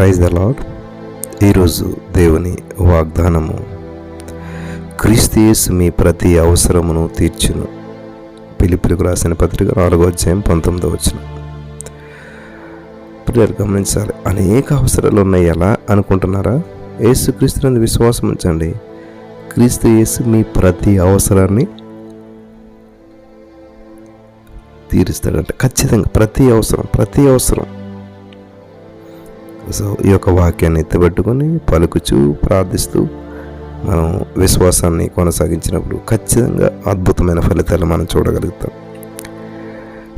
Praise the lord ఈరోజు దేవుని వాగ్దానము. క్రీస్తు మీ ప్రతి అవసరమును తీర్చును. పిలిపిలకు రాసిన పత్రిక నాలుగో అధ్యాయం పంతొమ్మిదో వచ్చిన ప్రియులు గమనించాలి అనేక అవసరాలు ఉన్నాయి ఎలా అనుకుంటున్నారా? యేసు క్రీస్తునందు విశ్వాసం ఉంచండి. క్రీస్తు యేసు మీ ప్రతి అవసరాన్ని తీరుస్తాడంట. ఖచ్చితంగా ప్రతి అవసరం ప్రతి అవసరం. సో ఈ యొక్క వాక్యాన్ని ఎత్తిపెట్టుకొని పలుకుచూ ప్రార్థిస్తూ మనం విశ్వాసాన్ని కొనసాగించినప్పుడు ఖచ్చితంగా అద్భుతమైన ఫలితాలు మనం చూడగలుగుతాం.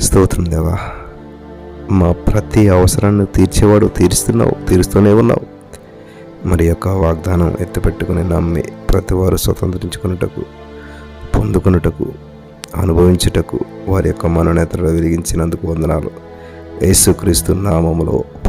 స్తోత్రం దేవా. మా ప్రతి అవసరాన్ని తీర్చేవాడు తీరుస్తున్నావు తీరుస్తూనే ఉన్నావు. మరి యొక్క వాగ్దానం ఎత్తిపెట్టుకుని నమ్మి ప్రతివారు స్వతంత్రించుకున్నటకు పొందుకున్నటకు అనుభవించుటకు వారి యొక్క మనోనేతలు వెలిగించినందుకు వందనాలు. యేసుక్రీస్తు నామములో